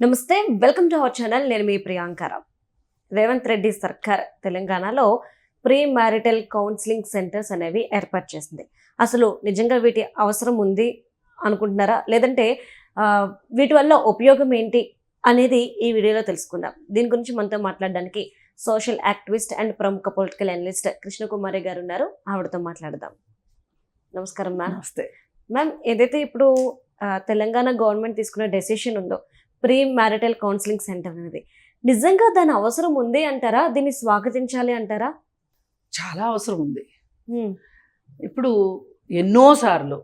నమస్తే welcome to our channel. నేను మీ ప్రియాంకరావు రేవంత్ రెడ్డి సర్కార్ తెలంగాణలో ప్రీ మ్యారిటల్ కౌన్సిలింగ్ సెంటర్స్ అనేవి ఏర్పాటు చేసింది. అసలు నిజంగా వీటి అవసరం ఉంది అనుకుంటున్నారా? లేదంటే వీటి వల్ల ఉపయోగం ఏంటి అనేది ఈ వీడియోలో తెలుసుకుందాం. దీని గురించి మనతో మాట్లాడడానికి సోషల్ యాక్టివిస్ట్ అండ్ ప్రముఖ పొలిటికల్ అనలిస్ట్ కృష్ణకుమారి గారు ఉన్నారు. ఆవిడతో మాట్లాడదాం. నమస్కారం మ్యామ్. నమస్తే. మ్యామ్ ఏదైతే ఇప్పుడు తెలంగాణ గవర్నమెంట్ తీసుకున్న డెసిషన్ ఉందో ప్రీ మ్యారిటల్ కౌన్సిలింగ్ సెంటర్ అనేది. నిజంగా దాని అవసరం ఉంది అంటారా? దీన్ని స్వాగతించాలి అంటారా? చాలా అవసరం ఉంది. ఇప్పుడు ఎన్నోసార్లు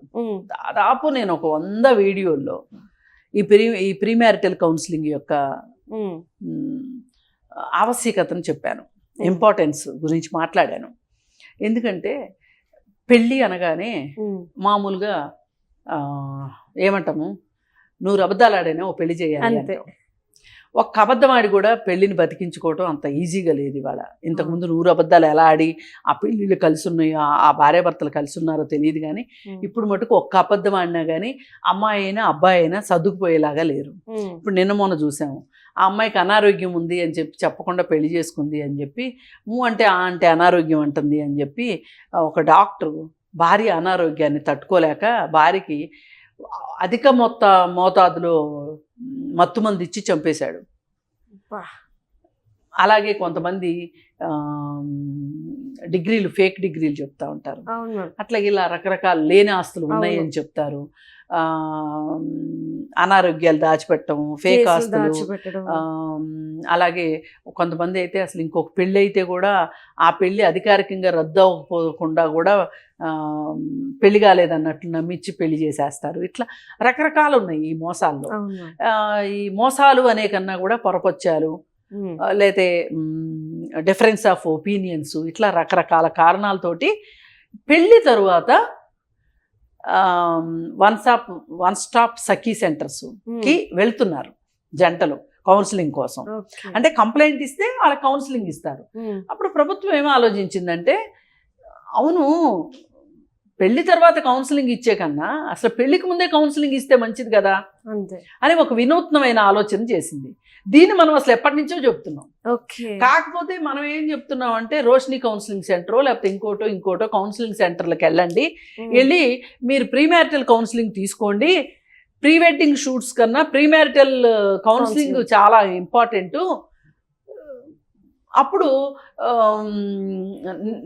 దాదాపు నేను ఒక వంద వీడియోల్లో ఈ ప్రీ ఈ ప్రీమ్యారిటల్ కౌన్సిలింగ్ యొక్క ఆవశ్యకతను చెప్పాను. ఇంపార్టెన్స్ గురించి మాట్లాడాను. ఎందుకంటే పెళ్ళి అనగానే మామూలుగా ఏమంటాము? నూరు అబద్ధాలు ఆడైనా ఓ పెళ్ళి చేయాలి అంతే. అంటాం. ఒక్క అబద్ధం ఆడి కూడా పెళ్ళిని బతికించుకోవటం అంత ఈజీగా లేదు ఇవాళ. ఇంతకుముందు నూరు అబద్ధాలు ఎలా ఆడి ఆ పెళ్ళిళ్ళు కలిసి ఉన్నాయో ఆ- భార్యాభర్తలు కలిసి ఉన్నారో తెలియదు కానీ ఇప్పుడు మటుకు ఒక్క అబద్ధం ఆడినా కానీ అమ్మాయి అయినా అబ్బాయి అయినా సర్దుకుపోయేలాగా లేరు. ఇప్పుడు నిన్న మొన్న చూసాము. ఆ అమ్మాయికి అనారోగ్యం ఉంది అని చెప్పి చెప్పకుండా పెళ్ళి చేసుకుంది అని చెప్పి ఊ అంటే ఆ అంటే అనారోగ్యం అంటుంది అని చెప్పి ఒక డాక్టరు భార్య అనారోగ్యాన్ని తట్టుకోలేక భార్యకి అధిక మొత్త మోతాదులో మత్తు మంది ఇచ్చి చంపేశాడు. అలాగే కొంతమంది డిగ్రీలు ఫేక్ డిగ్రీలు చెప్తా ఉంటారు. అట్లా ఇలా రకరకాల లేని ఆస్తులు ఉన్నాయి. అని చెప్తారు. ఆ, అనారోగ్యాలు దాచిపెట్టడం ఫేక్ ఆస్తులు అలాగే కొంతమంది అయితే అసలు ఇంకొక పెళ్ళి అయితే కూడా ఆ పెళ్ళి అధికారికంగా రద్దు అవ్వకపోకుండా కూడా పెళ్ళి కాలేదన్నట్లు నమ్మించి పెళ్ళి చేసేస్తారు. ఇట్లా రకరకాలు ఉన్నాయి ఈ మోసాల్లో. ఈ మోసాలు అనే కన్నా కూడా పొరపచ్చాలు ఉమ్, లేతే డిఫరెన్స్ ఆఫ్ ఒపీనియన్స్ ఇట్లా రకరకాల కారణాలతోటి పెళ్ళి తరువాత one stop one stop Sakhi centres um, కి వెళ్తున్నారు జంటలు కౌన్సిలింగ్ కోసం. అంటే కంప్లైంట్ ఇస్తే వాళ్ళ కౌన్సిలింగ్ ఇస్తారు. అప్పుడు ప్రభుత్వం ఏమో ఆలోచించిందంటే అవును పెళ్ళి తర్వాత కౌన్సిలింగ్ ఇచ్చే కన్నా అసలు పెళ్ళికి ముందే కౌన్సిలింగ్ ఇస్తే మంచిది కదా? అంతే. అని ఒక వినూత్నమైన ఆలోచన చేసింది. దీన్ని మనం అసలు ఎప్పటి నుంచో చెప్తున్నాం. ఓకే. కాకపోతే మనం ఏం చెప్తున్నాం అంటే రోషిని కౌన్సిలింగ్ సెంటరో లేకపోతే ఇంకోటో ఇంకోటో కౌన్సిలింగ్ సెంటర్లకు వెళ్ళండి. వెళ్ళి మీరు ప్రీమ్యారిటల్ కౌన్సిలింగ్ తీసుకోండి. ప్రీ వెడ్డింగ్ షూట్స్ కన్నా ప్రీమ్యారిటల్ కౌన్సిలింగ్ Counseling. చాలా ఇంపార్టెంట్ అప్పుడు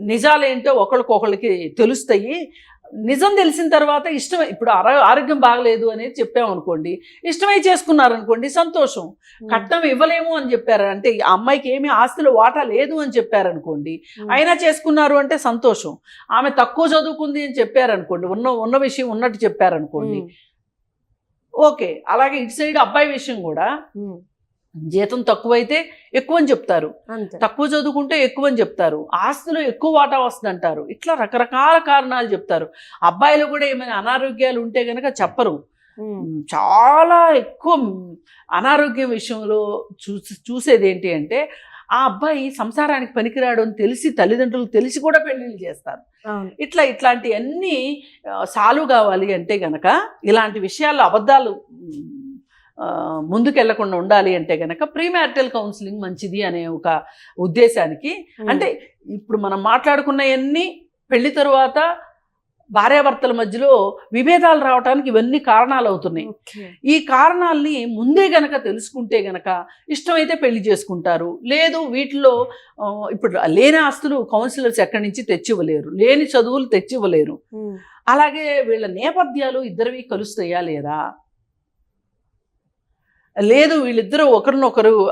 నిజాలేంటో ఒకరికొకరికి తెలుస్తాయి. నిజం తెలిసిన తర్వాత ఇష్టం ఇప్పుడు ఆరో- ఆరోగ్యం బాగలేదు అనేది చెప్పామనుకోండి ఇష్టమై చేసుకున్నారనుకోండి సంతోషం. కట్నం ఇవ్వలేము అని చెప్పారు. అంటే ఈ అమ్మాయికి ఏమీ ఆస్తిలో వాటా లేదు అని చెప్పారనుకోండి అయినా చేసుకున్నారు అంటే సంతోషం. ఆమె తక్కువ చదువుకుంది అని చెప్పారనుకోండి ఉన్న ఉన్న విషయం ఉన్నట్టు చెప్పారనుకోండి. ఓకే అలాగే ఇటు సైడ్ అబ్బాయి విషయం కూడా జీతం తక్కువైతే ఎక్కువ అని చెప్తారు తక్కువ చదువుకుంటే ఎక్కువ అని చెప్తారు. ఆస్తిలో ఎక్కువ వాటా వస్తుంది అంటారు ఇట్లా రకరకాల కారణాలు చెప్తారు. అబ్బాయిలు కూడా ఏమైనా అనారోగ్యాలు ఉంటే కనుక చెప్పరు. చాలా ఎక్కువ అనారోగ్యం విషయంలో చూసి చూసేది ఏంటి అంటే ఆ అబ్బాయి సంసారానికి పనికిరాడు అని తెలిసి తల్లిదండ్రులు తెలిసి కూడా పెళ్ళిళ్ళు చేస్తారు. ఇట్లా ఇట్లాంటివన్నీ సాల్వ్ కావాలి అంటే గనక ఇలాంటి విషయాల్లో అబద్ధాలు ముందుకెళ్ళకుండా ఉండాలి అంటే గనక ప్రీమ్యారిటల్ కౌన్సిలింగ్ మంచిది అనే ఒక ఉద్దేశానికి. అంటే ఇప్పుడు మనం మాట్లాడుకున్నవన్నీ పెళ్ళి తరువాత భార్యాభర్తల మధ్యలో విభేదాలు రావడానికి ఇవన్నీ కారణాలు అవుతున్నాయి. ఈ కారణాలని ముందే గనక తెలుసుకుంటే గనక ఇష్టమైతే పెళ్ళి చేసుకుంటారు. లేదు వీటిలో ఇప్పుడు లేని ఆస్తులు కౌన్సిలర్స్ ఎక్కడి నుంచి తెచ్చివ్వలేరు. లేని చదువులు తెచ్చివ్వలేరు. అలాగే వీళ్ళ నేపథ్యాలు ఇద్దరివి కలుస్తాయా లేదా? లేదు వీళ్ళిద్దరూ ఒకరినొకరు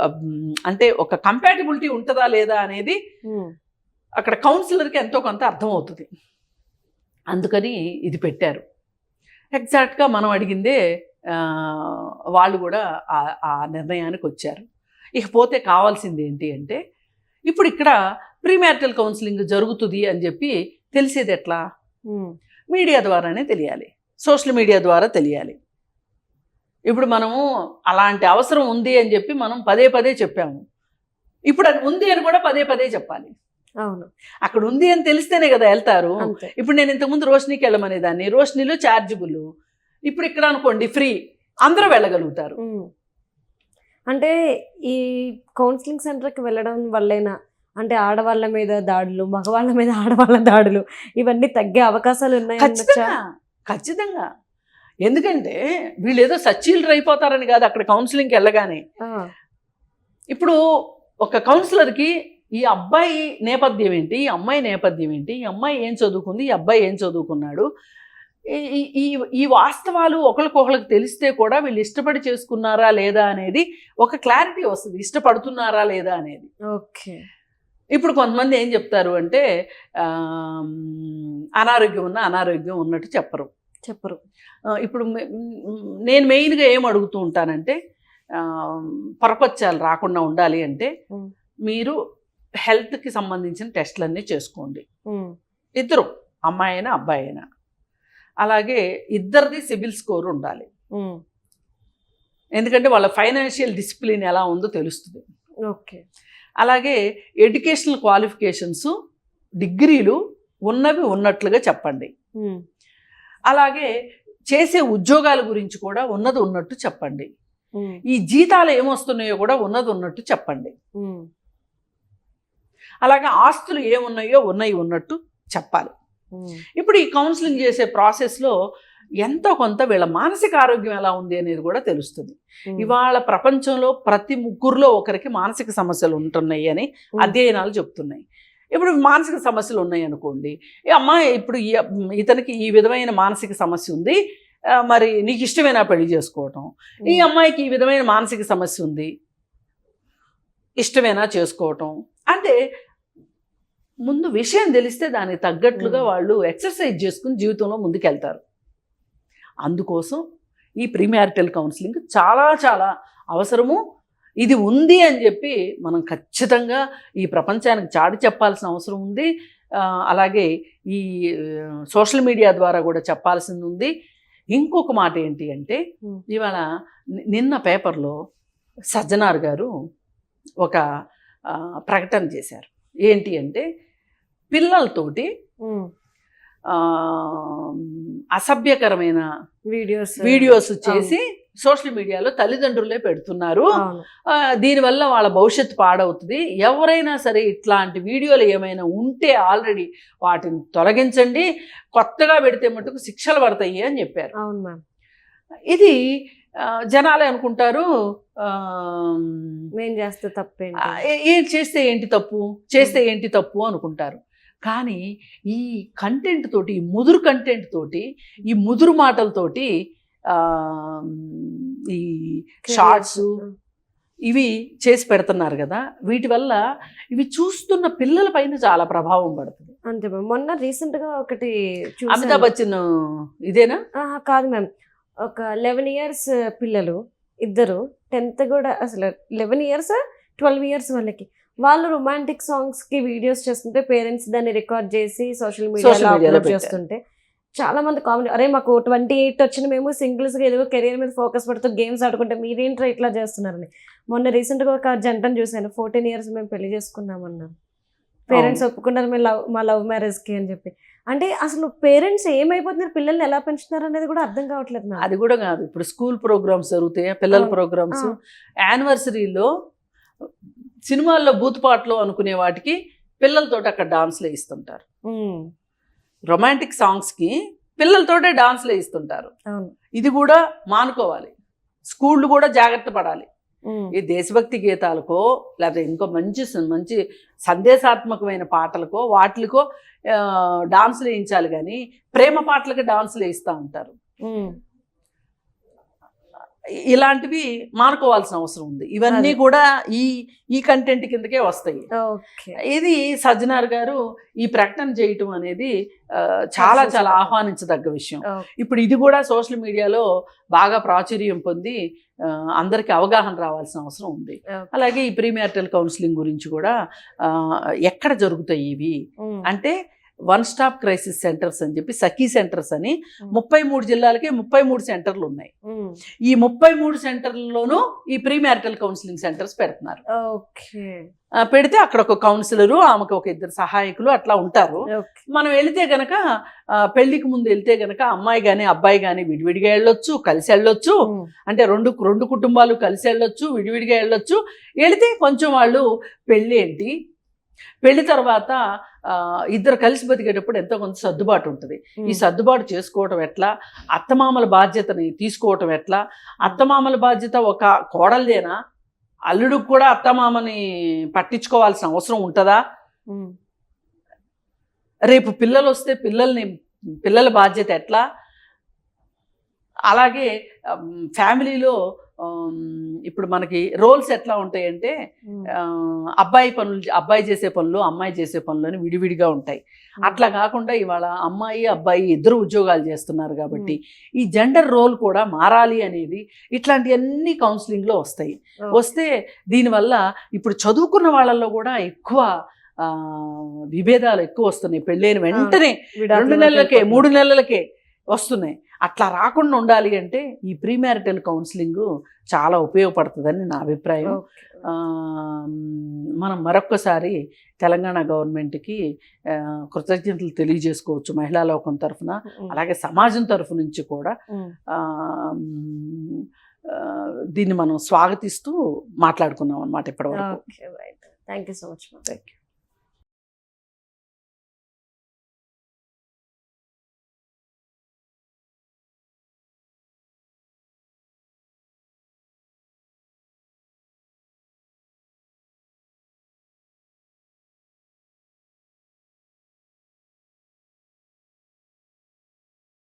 అంటే ఒక కంపాటిబిలిటీ ఉంటుందా లేదా అనేది అక్కడ కౌన్సిలర్కి ఎంతో కొంత అర్థమవుతుంది. అందుకని ఇది పెట్టారు. ఎగ్జాక్ట్గా మనం అడిగిందే వాళ్ళు కూడా ఆ- నిర్ణయానికి వచ్చారు. ఇకపోతే కావాల్సింది ఏంటి అంటే ఇప్పుడు ఇక్కడ ప్రీమ్యారిటల్ కౌన్సిలింగ్ జరుగుతుంది అని చెప్పి తెలిసేది ఎట్లా? మీడియా ద్వారానే తెలియాలి. సోషల్ మీడియా ద్వారా తెలియాలి. ఇప్పుడు మనము అలాంటి అవసరం ఉంది అని చెప్పి మనం పదే పదే చెప్పాము. ఇప్పుడు అది ఉంది అని కూడా పదే పదే చెప్పాలి. అవును. అక్కడ ఉంది అని తెలిస్తేనే కదా వెళ్తారు. ఇప్పుడు నేను ఇంతకుముందు రోషనీకి వెళ్ళమనే దాన్ని రోషనీలో ఛార్జబుల్ ఇప్పుడు ఇక్కడ అనుకోండి ఫ్రీ. అందరూ వెళ్ళగలుగుతారు. అంటే ఈ కౌన్సిలింగ్ సెంటర్కి వెళ్ళడం వల్లేనా? అంటే ఆడవాళ్ళ మీద దాడులు మగవాళ్ళ మీద ఆడవాళ్ళ దాడులు ఇవన్నీ తగ్గే అవకాశాలు ఉన్నాయి ఖచ్చితంగా. ఎందుకంటే వీళ్ళు ఏదో సచ్చీలు అయిపోతారని కాదు అక్కడ కౌన్సిలింగ్కి వెళ్ళగానే. ఇప్పుడు ఒక కౌన్సిలర్కి ఈ అబ్బాయి నేపథ్యం ఏంటి ఈ అమ్మాయి నేపథ్యం ఏంటి ఈ అమ్మాయి ఏం చదువుకుంది ఈ అబ్బాయి ఏం చదువుకున్నాడు ఈ- ఈ- వాస్తవాలు ఒకరికొకరికి తెలిస్తే కూడా వీళ్ళు ఇష్టపడి చేసుకున్నారా లేదా అనేది ఒక క్లారిటీ వస్తుంది. ఇష్టపడుతున్నారా లేదా అనేది. ఓకే. ఇప్పుడు కొంతమంది ఏం చెప్తారు అంటే అనారోగ్యం ఉన్న అనారోగ్యం ఉన్నట్టు చెప్పరు. చెప్పరు. ఇప్పుడు నేను మెయిన్గా ఏం అడుగుతూ ఉంటానంటే పరపత్యాలు రాకుండా ఉండాలి అంటే. మీరు హెల్త్కి సంబంధించిన టెస్టులన్నీ చేసుకోండి. ఇద్దరు అమ్మాయి అయినా అబ్బాయి అయినా అలాగే ఇద్దరిది సిబిల్ స్కోర్ ఉండాలి. ఎందుకంటే వాళ్ళ ఫైనాన్షియల్ డిసిప్లిన్ ఎలా ఉందో తెలుస్తుంది. ఓకే. అలాగే ఎడ్యుకేషనల్ క్వాలిఫికేషన్స్ డిగ్రీలు ఉన్నవి ఉన్నట్లుగా చెప్పండి. అలాగే చేసే ఉద్యోగాల గురించి కూడా ఉన్నది ఉన్నట్టు చెప్పండి. ఈ జీతాలు ఏమొస్తున్నాయో కూడా ఉన్నది ఉన్నట్టు చెప్పండి. అలాగే ఆస్తులు ఏమున్నాయో ఉన్నాయి ఉన్నట్టు చెప్పాలి. ఇప్పుడు ఈ కౌన్సిలింగ్ చేసే ప్రాసెస్లో ఎంతో కొంత వీళ్ళ మానసిక ఆరోగ్యం ఎలా ఉంది అనేది కూడా తెలుస్తుంది. ఇవాళ ప్రపంచంలో ప్రతి ముగ్గురులో ఒకరికి మానసిక సమస్యలు ఉంటున్నాయి అని అధ్యయనాలు చెప్తున్నాయి. ఇప్పుడు మానసిక సమస్యలు ఉన్నాయి అనుకోండి. ఈ అమ్మాయి ఇప్పుడు ఇతనికి ఈ విధమైన మానసిక సమస్య ఉంది. మరి నీకు ఇష్టమేనా పెళ్ళి చేసుకోవటం? ఈ అమ్మాయికి ఈ విధమైన మానసిక సమస్య ఉంది. ఇష్టమేనా చేసుకోవటం? అంటే ముందు విషయం తెలిస్తే దానికి తగ్గట్లుగా. వాళ్ళు ఎక్సర్సైజ్ చేసుకుని జీవితంలో ముందుకెళ్తారు. అందుకోసం ఈ ప్రీమ్యారిటల్ కౌన్సిలింగ్ చాలా చాలా అవసరము. ఇది ఉంది అని చెప్పి మనం ఖచ్చితంగా ఈ ప్రపంచానికి చాటి చెప్పాల్సిన అవసరం ఉంది. అలాగే ఈ సోషల్ మీడియా ద్వారా కూడా చెప్పాల్సింది ఉంది. ఇంకొక మాట ఏంటి అంటే. ఇవాళ నిన్న పేపర్లో సజ్జనార్ గారు ఒక ప్రకటన చేశారు. ఏంటి అంటే పిల్లలతోటి అసభ్యకరమైన వీడియోస్. వీడియోస్ చేసి సోషల్ మీడియాలో తల్లిదండ్రులే పెడుతున్నారు. దీనివల్ల వాళ్ళ భవిష్యత్తు పాడవుతుంది. ఎవరైనా సరే ఇట్లాంటి వీడియోలు ఏమైనా ఉంటే ఆల్రెడీ వాటిని తొలగించండి. కొత్తగా పెడితే మటుకు శిక్షలు పడతాయి అని చెప్పారు. అవును మ్యామ్. ఇది జనాలే అనుకుంటారు చేస్తే ఆ, తప్పేంటి ఏ- చేస్తే ఏంటి తప్పు? చేస్తే ఏంటి తప్పు అనుకుంటారు. కానీ ఈ కంటెంట్ తోటి ఈ ముదురు కంటెంట్ తోటి ఈ ముదురు మాటలతోటి ఈ షార్ట్స్ ఇవి చేసి పెడుతున్నారు కదా. వీటి వల్ల ఇవి చూస్తున్న పిల్లల పైన చాలా ప్రభావం పడుతుంది. అంతే మ్యామ్. మొన్న రీసెంట్గా ఒకటి అమితాబ్. బచ్చన్ ఇదేనా? కాదు మ్యామ్. ఒక లెవెన్ ఇయర్స్ పిల్లలు ఇద్దరు టెన్త్ కూడా అసలు లెవెన్ ఇయర్స్ ట్వెల్వ్ ఇయర్స్ వాళ్ళకి. వాళ్ళు రొమాంటిక్ సాంగ్స్కి వీడియోస్ చేస్తుంటే పేరెంట్స్ దాన్ని రికార్డ్ చేసి సోషల్ మీడియాలో అప్లోడ్. చేస్తుంటే చాలా మంది కామెంట్ అరే మాకు ట్వంటీ ఎయిట్ వచ్చిన మేము సింగిల్స్గా ఏదో కెరీర్ మీద ఫోకస్ పెడుతూ గేమ్స్ ఆడుకుంటే మీరేంట్రా ఇట్లా చేస్తున్నారని. మొన్న రీసెంట్గా ఒక జంటను చూశాను ఫోర్టీన్ ఇయర్స్ మేము పెళ్ళి చేసుకున్నామన్నారు పేరెంట్స్ ఒప్పుకున్నారు మేము లవ్ మా లవ్ మ్యారేజ్కి అని చెప్పి. అంటే అసలు పేరెంట్స్ ఏమైపోతున్నారు? పిల్లల్ని ఎలా పెంచుతున్నారు అనేది కూడా అర్థం కావట్లేదు అది కూడా కాదు. ఇప్పుడు స్కూల్ ప్రోగ్రామ్స్ జరుగుతాయి? పిల్లల. ప్రోగ్రామ్స్. యానివర్సరీలో సినిమాల్లో బూతుపాటలు అనుకునే వాటికి పిల్లలతోటి అక్కడ డాన్స్లు ఇస్తుంటారు రొమాంటిక్ సాంగ్స్కి పిల్లలతోటే డాన్స్లు ఇస్తుంటారు. అవును. ఇది కూడా మానుకోవాలి. స్కూళ్ళు కూడా జాగ్రత్త పడాలి. ఈ దేశభక్తి గీతాలకో లేకపోతే ఇంకో మంచి మంచి సందేశాత్మకమైన పాటలకో వాటికో డాన్సులు వేయించాలి కానీ ప్రేమ పాటలకి డాన్సులు వేయిస్తూ ఉంటారు. ఇలాంటివి మానుకోవాల్సిన అవసరం ఉంది. ఇవన్నీ. కూడా ఈ ఈ కంటెంట్ కిందకే వస్తాయి. ఇది సజ్జనార్ గారు ఈ ప్రకటన చేయటం అనేది చాలా చాలా ఆహ్వానించదగ్గ విషయం. ఇప్పుడు ఇది కూడా సోషల్ మీడియాలో బాగా ప్రాచుర్యం పొంది అందరికీ అవగాహన రావాల్సిన అవసరం ఉంది. అలాగే ఈ ప్రీమియార్టల్ కౌన్సిలింగ్ గురించి కూడా ఎక్కడ జరుగుతాయి ఇవి? అంటే వన్ స్టాప్ క్రైసిస్ సెంటర్స్ అని చెప్పి సఖీ సెంటర్స్ అని ముప్పై మూడు జిల్లాలకి ముప్పై మూడు సెంటర్లు ఉన్నాయి. ఈ ముప్పై మూడు సెంటర్లలోనూ ఈ ప్రీ మ్యారిటల్ కౌన్సిలింగ్ సెంటర్స్ పెడుతున్నారు. పెడితే అక్కడ ఒక కౌన్సిలరు ఆమెకు ఒక ఇద్దరు సహాయకులు అట్లా ఉంటారు. మనం వెళితే గనక పెళ్ళికి ముందు వెళ్తే గనక అమ్మాయి కానీ అబ్బాయి కానీ విడివిడిగా వెళ్ళొచ్చు కలిసి వెళ్ళొచ్చు. అంటే రెండు రెండు కుటుంబాలు కలిసి వెళ్ళొచ్చు విడివిడిగా వెళ్ళొచ్చు. వెళితే కొంచెం వాళ్ళు పెళ్ళి ఏంటి? పెళ్ళి తర్వాత ఇద్దరు కలిసి బతికేటప్పుడు ఎంతో కొంత సర్దుబాటు ఉంటుంది. ఈ. సర్దుబాటు చేసుకోవటం ఎట్లా? అత్తమామల బాధ్యతని తీసుకోవటం ఎట్లా? అత్తమామల బాధ్యత ఒక కోడలదేనా? అల్లుడికి కూడా అత్తమామని పట్టించుకోవాల్సిన అవసరం ఉంటుందా. రేపు పిల్లలు వస్తే పిల్లల్ని పిల్లల బాధ్యత ఎట్లా? అలాగే ఫ్యామిలీలో ఇప్పుడు మనకి రోల్స్ ఎట్లా ఉంటాయంటే అబ్బాయి పనులు అబ్బాయి చేసే పనులు అమ్మాయి చేసే పనులు అని విడివిడిగా ఉంటాయి. అట్లా కాకుండా ఇవాళ అమ్మాయి అబ్బాయి ఇద్దరు ఉద్యోగాలు చేస్తున్నారు కాబట్టి ఈ జెండర్ రోల్ కూడా మారాలి అనేది ఇట్లాంటివన్నీ కౌన్సిలింగ్లో వస్తాయి. వస్తే దీనివల్ల ఇప్పుడు చదువుకున్న వాళ్ళల్లో కూడా ఎక్కువ విభేదాలు ఎక్కువ వస్తున్నాయి. పెళ్ళైన వెంటనే రెండు నెలలకే. మూడు నెలలకే వస్తున్నాయి. అట్లా రాకుండా ఉండాలి అంటే ఈ ప్రీ మ్యారిటల్ కౌన్సిలింగ్ చాలా ఉపయోగపడుతుందని నా అభిప్రాయం. మనం మరొక్కసారి తెలంగాణ గవర్నమెంట్కి కృతజ్ఞతలు తెలియజేసుకోవచ్చు మహిళా లోకం తరఫున. అలాగే సమాజం తరఫు నుంచి కూడా. దీన్ని మనం స్వాగతిస్తూ మాట్లాడుకున్నాం అనమాట ఇప్పటివరకు. Okay right. Thank you so much thank you